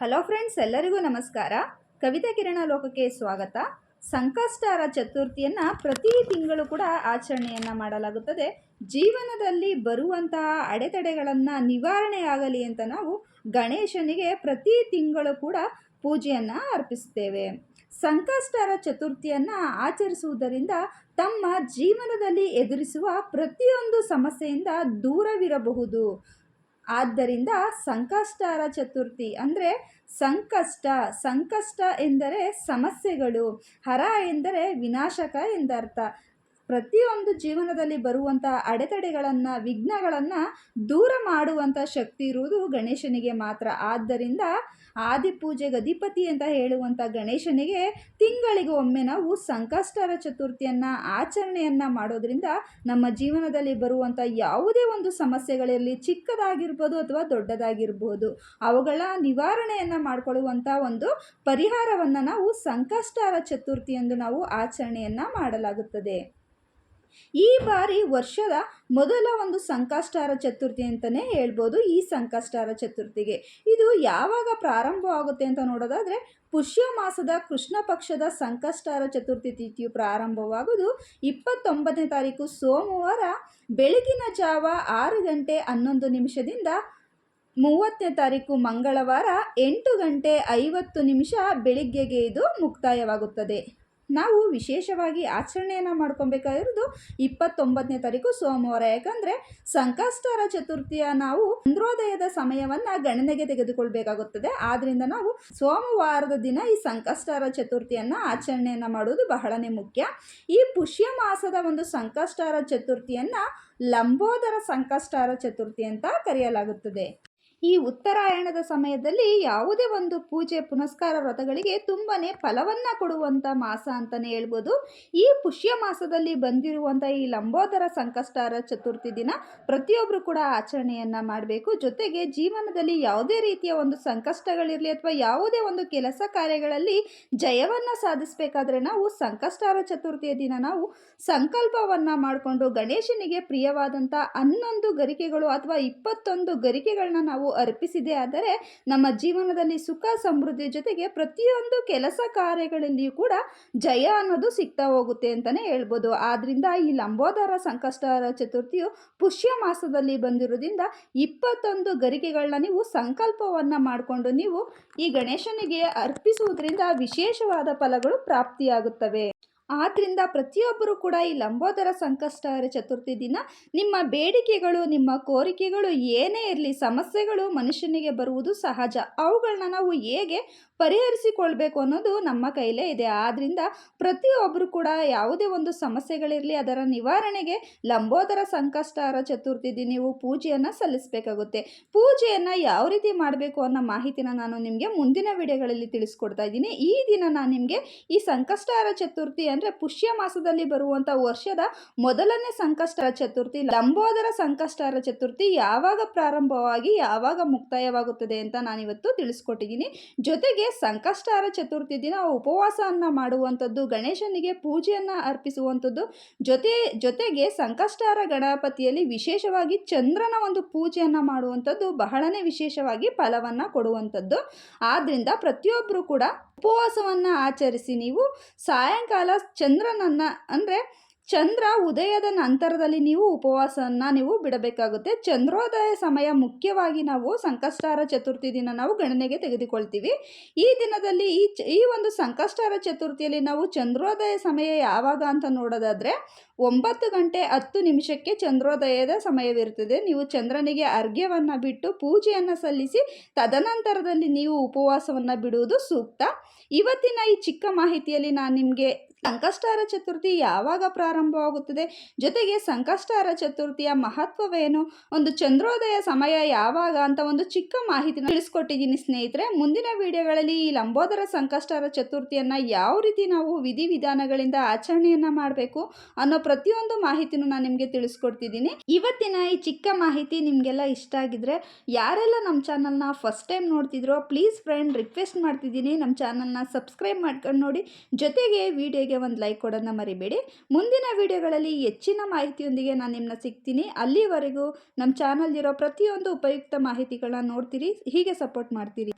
Hello friends, ಎಲ್ಲರಿಗೂ ನಮಸ್ಕಾರ. ಕವಿತಾ ಕಿರಣ ಲೋಕಕ್ಕೆ ಸ್ವಾಗತ. ಸಂಕಷ್ಟಾರ ಚತುರ್ಥಿಯನ್ನು ಪ್ರತಿ ತಿಂಗಳು ಕೂಡ ಆಚರಣೆಯನ್ನು ಮಾಡಲಾಗುತ್ತದೆ. ಜೀವನದಲ್ಲಿ ಬರುವಂತಹ ಅಡೆತಡೆಗಳನ್ನು ನಿವಾರಣೆ ಆಗಲಿ ಅಂತ ನಾವು ಗಣೇಶನಿಗೆ ಪ್ರತಿ ತಿಂಗಳು ಕೂಡ ಪೂಜೆಯನ್ನು ಅರ್ಪಿಸುತ್ತೇವೆ. ಸಂಕಷ್ಟಾರ ಚತುರ್ಥಿಯನ್ನು ಆಚರಿಸುವುದರಿಂದ ತಮ್ಮ ಜೀವನದಲ್ಲಿ ಎದುರಿಸುವ ಪ್ರತಿಯೊಂದು ಸಮಸ್ಯೆಯಿಂದ ದೂರವಿರಬಹುದು. ಆದ್ದರಿಂದ ಸಂಕಷ್ಟಾರ ಚತುರ್ಥಿ ಅಂದರೆ ಸಂಕಷ್ಟ ಸಂಕಷ್ಟ ಎಂದರೆ ಸಮಸ್ಯೆಗಳು ಹರ ಎಂದರೆ ವಿನಾಶಕ ಎಂದರ್ಥ. ಪ್ರತಿಯೊಂದು ಜೀವನದಲ್ಲಿ ಬರುವಂಥ ಅಡೆತಡೆಗಳನ್ನು, ವಿಘ್ನಗಳನ್ನು ದೂರ ಮಾಡುವಂಥ ಶಕ್ತಿ ಇರುವುದು ಗಣೇಶನಿಗೆ ಮಾತ್ರ. ಆದ್ದರಿಂದ ಆದಿಪೂಜೆಗೆ ಅಧಿಪತಿ ಅಂತ ಹೇಳುವಂಥ ಗಣೇಶನಿಗೆ ತಿಂಗಳಿಗೆ ಒಮ್ಮೆ ನಾವು ಸಂಕಷ್ಟರ ಚತುರ್ಥಿಯನ್ನು, ಆಚರಣೆಯನ್ನು ಮಾಡೋದ್ರಿಂದ ನಮ್ಮ ಜೀವನದಲ್ಲಿ ಬರುವಂಥ ಯಾವುದೇ ಒಂದು ಸಮಸ್ಯೆಗಳಿರಲಿ ಚಿಕ್ಕದಾಗಿರ್ಬೋದು ಅಥವಾ ದೊಡ್ಡದಾಗಿರ್ಬೋದು, ಅವುಗಳ ನಿವಾರಣೆಯನ್ನು ಮಾಡಿಕೊಳ್ಳುವಂಥ ಒಂದು ಪರಿಹಾರವನ್ನು ನಾವು ಸಂಕಷ್ಟರ ಚತುರ್ಥಿ ಎಂದು ನಾವು ಆಚರಣೆಯನ್ನು ಮಾಡಲಾಗುತ್ತದೆ. ಈ ಬಾರಿ ವರ್ಷದ ಮೊದಲ ಒಂದು ಸಂಕಷ್ಟಾರ ಚತುರ್ಥಿ ಅಂತಲೇ ಹೇಳ್ಬೋದು ಈ ಸಂಕಷ್ಟಾರ ಚತುರ್ಥಿಗೆ. ಇದು ಯಾವಾಗ ಪ್ರಾರಂಭವಾಗುತ್ತೆ ಅಂತ ನೋಡೋದಾದರೆ, ಪುಷ್ಯ ಮಾಸದ ಕೃಷ್ಣ ಪಕ್ಷದ ಸಂಕಷ್ಟಾರ ಚತುರ್ಥಿ ತಿಥಿಯು ಪ್ರಾರಂಭವಾಗುವುದು ಇಪ್ಪತ್ತೊಂಬತ್ತನೇ ತಾರೀಕು ಸೋಮವಾರ ಬೆಳಗಿನ ಜಾವ ಆರು ಗಂಟೆ ಹನ್ನೊಂದು ನಿಮಿಷದಿಂದ ಮೂವತ್ತನೇ ತಾರೀಕು ಮಂಗಳವಾರ ಎಂಟು ಗಂಟೆ ಐವತ್ತು ನಿಮಿಷ ಬೆಳಿಗ್ಗೆಗೆ ಇದು ಮುಕ್ತಾಯವಾಗುತ್ತದೆ. ನಾವು ವಿಶೇಷವಾಗಿ ಆಚರಣೆಯನ್ನು ಮಾಡ್ಕೊಬೇಕಾಗಿರೋದು ಇಪ್ಪತ್ತೊಂಬತ್ತನೇ ತಾರೀಕು ಸೋಮವಾರ. ಯಾಕಂದರೆ ಸಂಕಷ್ಟರ ಚತುರ್ಥಿಯ ನಾವು ಚಂದ್ರೋದಯದ ಸಮಯವನ್ನು ಗಣನೆಗೆ ತೆಗೆದುಕೊಳ್ಬೇಕಾಗುತ್ತದೆ. ಆದ್ದರಿಂದ ನಾವು ಸೋಮವಾರದ ದಿನ ಈ ಸಂಕಷ್ಟರ ಚತುರ್ಥಿಯನ್ನು ಆಚರಣೆಯನ್ನು ಮಾಡುವುದು ಬಹಳನೇ ಮುಖ್ಯ. ಈ ಪುಷ್ಯ ಮಾಸದ ಒಂದು ಸಂಕಷ್ಟರ ಚತುರ್ಥಿಯನ್ನು ಲಂಬೋದರ ಸಂಕಷ್ಟರ ಚತುರ್ಥಿ ಅಂತ ಕರೆಯಲಾಗುತ್ತದೆ. ಈ ಉತ್ತರಾಯಣದ ಸಮಯದಲ್ಲಿ ಯಾವುದೇ ಒಂದು ಪೂಜೆ ಪುನಸ್ಕಾರ ವ್ರತಗಳಿಗೆ ತುಂಬಾ ಫಲವನ್ನು ಕೊಡುವಂಥ ಮಾಸ ಅಂತಲೇ ಹೇಳ್ಬೋದು. ಈ ಪುಷ್ಯ ಮಾಸದಲ್ಲಿ ಬಂದಿರುವಂಥ ಈ ಲಂಬೋದರ ಸಂಕಷ್ಟಾರ ಚತುರ್ಥಿ ದಿನ ಪ್ರತಿಯೊಬ್ಬರು ಕೂಡ ಆಚರಣೆಯನ್ನು ಮಾಡಬೇಕು. ಜೊತೆಗೆ ಜೀವನದಲ್ಲಿ ಯಾವುದೇ ರೀತಿಯ ಒಂದು ಸಂಕಷ್ಟಗಳಿರಲಿ ಅಥವಾ ಯಾವುದೇ ಒಂದು ಕೆಲಸ ಕಾರ್ಯಗಳಲ್ಲಿ ಜಯವನ್ನು ಸಾಧಿಸಬೇಕಾದ್ರೆ ನಾವು ಸಂಕಷ್ಟಾರ ಚತುರ್ಥಿಯ ದಿನ ನಾವು ಸಂಕಲ್ಪವನ್ನು ಮಾಡಿಕೊಂಡು ಗಣೇಶನಿಗೆ ಪ್ರಿಯವಾದಂಥ ಹನ್ನೊಂದು ಗರಿಕೆಗಳು ಅಥವಾ ಇಪ್ಪತ್ತೊಂದು ಗರಿಕೆಗಳನ್ನ ನಾವು ಅರ್ಪಿಸಿದೆ. ಆದರೆ ನಮ್ಮ ಜೀವನದಲ್ಲಿ ಸುಖ, ಸಮೃದ್ಧಿ ಜೊತೆಗೆ ಪ್ರತಿಯೊಂದು ಕೆಲಸ ಕಾರ್ಯಗಳಲ್ಲಿಯೂ ಕೂಡ ಜಯ ಅನ್ನೋದು ಸಿಗ್ತಾ ಹೋಗುತ್ತೆ ಅಂತಲೇ ಹೇಳ್ಬೋದು. ಆದ್ದರಿಂದ ಈ ಲಂಬೋದರ ಸಂಕಷ್ಟರ ಚತುರ್ಥಿಯು ಪುಷ್ಯ ಮಾಸದಲ್ಲಿ ಬಂದಿರೋದ್ರಿಂದ ಇಪ್ಪತ್ತೊಂದು ಗರಿಕೆಗಳನ್ನ ನೀವು ಸಂಕಲ್ಪವನ್ನು ಮಾಡಿಕೊಂಡು ನೀವು ಈ ಗಣೇಶನಿಗೆ ಅರ್ಪಿಸುವುದರಿಂದ ವಿಶೇಷವಾದ ಫಲಗಳು ಪ್ರಾಪ್ತಿಯಾಗುತ್ತವೆ. ಆದ್ದರಿಂದ ಪ್ರತಿಯೊಬ್ಬರು ಕೂಡ ಈ ಲಂಬೋದರ ಸಂಕಷ್ಟಹರ ಚತುರ್ಥಿ ದಿನ ನಿಮ್ಮ ಬೇಡಿಕೆಗಳು, ನಿಮ್ಮ ಕೋರಿಕೆಗಳು ಏನೇ ಇರಲಿ ಸಮಸ್ಯೆಗಳು ಮನುಷ್ಯನಿಗೆ ಬರುವುದು ಸಹಜ. ಅವುಗಳನ್ನ ನಾವು ಹೇಗೆ ಪರಿಹರಿಸಿಕೊಳ್ಬೇಕು ಅನ್ನೋದು ನಮ್ಮ ಕೈಲೇ ಇದೆ. ಆದ್ದರಿಂದ ಪ್ರತಿಯೊಬ್ಬರು ಕೂಡ ಯಾವುದೇ ಒಂದು ಸಮಸ್ಯೆಗಳಿರಲಿ ಅದರ ನಿವಾರಣೆಗೆ ಲಂಬೋದರ ಸಂಕಷ್ಟಹರ ಚತುರ್ಥಿ ದಿನ ನೀವು ಪೂಜೆಯನ್ನು ಸಲ್ಲಿಸಬೇಕಾಗುತ್ತೆ. ಪೂಜೆಯನ್ನು ಯಾವ ರೀತಿ ಮಾಡಬೇಕು ಅನ್ನೋ ಮಾಹಿತಿನ ನಾನು ನಿಮಗೆ ಮುಂದಿನ ವಿಡಿಯೋಗಳಲ್ಲಿ ತಿಳಿಸ್ಕೊಡ್ತಾ ಇದ್ದೀನಿ. ಈ ದಿನ ನಾನು ನಿಮಗೆ ಈ ಸಂಕಷ್ಟಹರ ಚತುರ್ಥಿ ಅಂದರೆ ಪುಷ್ಯ ಮಾಸದಲ್ಲಿ ಬರುವಂಥ ವರ್ಷದ ಮೊದಲನೇ ಸಂಕಷ್ಟರ ಚತುರ್ಥಿ, ಲಂಬೋದರ ಸಂಕಷ್ಟರ ಚತುರ್ಥಿ ಯಾವಾಗ ಪ್ರಾರಂಭವಾಗಿ, ಯಾವಾಗ ಮುಕ್ತಾಯವಾಗುತ್ತದೆ ಅಂತ ನಾನಿವತ್ತು ತಿಳಿಸ್ಕೊಟ್ಟಿದ್ದೀನಿ. ಜೊತೆಗೆ ಸಂಕಷ್ಟರ ಚತುರ್ಥಿ ದಿನ ಉಪವಾಸವನ್ನು ಮಾಡುವಂಥದ್ದು, ಗಣೇಶನಿಗೆ ಪೂಜೆಯನ್ನು ಅರ್ಪಿಸುವಂಥದ್ದು, ಜೊತೆ, ಜೊತೆಗೆ ಸಂಕಷ್ಟರ ಗಣಪತಿಯಲ್ಲಿ ವಿಶೇಷವಾಗಿ ಚಂದ್ರನ ಒಂದು ಪೂಜೆಯನ್ನು ಮಾಡುವಂಥದ್ದು ಬಹಳನೇ ವಿಶೇಷವಾಗಿ ಫಲವನ್ನು ಕೊಡುವಂಥದ್ದು. ಆದ್ದರಿಂದ ಪ್ರತಿಯೊಬ್ಬರು ಕೂಡ ಉಪವಾಸವನ್ನು ಆಚರಿಸಿ ನೀವು ಸಾಯಂಕಾಲ ಚಂದ್ರನನ್ನು, ಅಂದರೆ ಚಂದ್ರ ಉದಯದ ನಂತರದಲ್ಲಿ ನೀವು ಉಪವಾಸವನ್ನು ನೀವು ಬಿಡಬೇಕಾಗುತ್ತೆ. ಚಂದ್ರೋದಯ ಸಮಯ ಮುಖ್ಯವಾಗಿ ನಾವು ಸಂಕಷ್ಟಾರ ಚತುರ್ಥಿ ದಿನ ನಾವು ಗಣನೆಗೆ ತೆಗೆದುಕೊಳ್ತೀವಿ. ಈ ದಿನದಲ್ಲಿ ಈ ಈ ಒಂದು ಸಂಕಷ್ಟಾರ ಚತುರ್ಥಿಯಲ್ಲಿ ನಾವು ಚಂದ್ರೋದಯ ಸಮಯ ಯಾವಾಗ ಅಂತ ನೋಡೋದಾದರೆ ಒಂಬತ್ತು ಗಂಟೆ ಹತ್ತು ನಿಮಿಷಕ್ಕೆ ಚಂದ್ರೋದಯದ ಸಮಯವಿರುತ್ತದೆ. ನೀವು ಚಂದ್ರನಿಗೆ ಅರ್ಘ್ಯವನ್ನು ಬಿಟ್ಟು ಪೂಜೆಯನ್ನು ಸಲ್ಲಿಸಿ ತದನಂತರದಲ್ಲಿ ನೀವು ಉಪವಾಸವನ್ನು ಬಿಡುವುದು ಸೂಕ್ತ. ಇವತ್ತಿನ ಈ ಚಿಕ್ಕ ಮಾಹಿತಿಯಲ್ಲಿ ನಾನು ನಿಮಗೆ ಸಂಕಷ್ಟಾರ ಚತುರ್ಥಿ ಯಾವಾಗ ಪ್ರಾರಂಭವಾಗುತ್ತದೆ? ಜೊತೆಗೆ ಸಂಕಷ್ಟಾರ ಚತುರ್ಥಿಯ ಮಹತ್ವವೇನು? ಒಂದು ಚಂದ್ರೋದಯ ಸಮಯ ಯಾವಾಗ ಅಂತ ಒಂದು ಚಿಕ್ಕ ಮಾಹಿತಿನ ತಿಳಿಸ್ಕೊಟ್ಟಿದ್ದೀನಿ ಸ್ನೇಹಿತರೆ. ಮುಂದಿನ ವಿಡಿಯೋಗಳಲ್ಲಿ ಈ ಲಂಬೋದರ ಸಂಕಷ್ಟಾರ ಚತುರ್ಥಿಯನ್ನು ಯಾವ ರೀತಿ ನಾವು ವಿಧಿವಿಧಾನಗಳಿಂದ ಆಚರಣೆಯನ್ನ ಮಾಡಬೇಕು ಅನ್ನೋ ಪ್ರತಿಯೊಂದು ಮಾಹಿತಿನೂ ನಾನು ನಿಮಗೆ ತಿಳಿಸ್ಕೊಡ್ತಿದ್ದೀನಿ. ಇವತ್ತಿನ ಈ ಚಿಕ್ಕ ಮಾಹಿತಿ ನಿಮಗೆಲ್ಲ ಇಷ್ಟ ಆಗಿದ್ರೆ ಯಾರೆಲ್ಲ ನಮ್ಮ ಚಾನಲ್ನ ಫಸ್ಟ್ ಟೈಮ್ ನೋಡ್ತಿದ್ರೋ, ಪ್ಲೀಸ್ ಫ್ರೆಂಡ್, ರಿಕ್ವೆಸ್ಟ್ ಮಾಡ್ತಿದ್ದೀನಿ. ನಮ್ಮ ಚಾನಲ್ನ ಸಬ್ಸ್ಕ್ರೈಬ್ ಮಾಡ್ಕೊಂಡು ನೋಡಿ. ಜೊತೆಗೆ ವಿಡಿಯೋಗೆ ಒಂದು ಲೈಕ್ ಕೊಡೋದನ್ನ ಮರಿಬೇಡಿ. ಮುಂದಿನ ವಿಡಿಯೋಗಳಲ್ಲಿ ಹೆಚ್ಚಿನ ಮಾಹಿತಿಯೊಂದಿಗೆ ನಾನು ನಿಮ್ಮನ್ನ ಸಿಗ್ತೀನಿ. ಅಲ್ಲಿವರೆಗೂ ನಮ್ಮ ಚಾನಲ್ದಿರೋ ಪ್ರತಿಯೊಂದು ಉಪಯುಕ್ತ ಮಾಹಿತಿಗಳನ್ನ ನೋಡ್ತೀರಿ. ಹೀಗೆ ಸಪೋರ್ಟ್ ಮಾಡ್ತೀರಿ.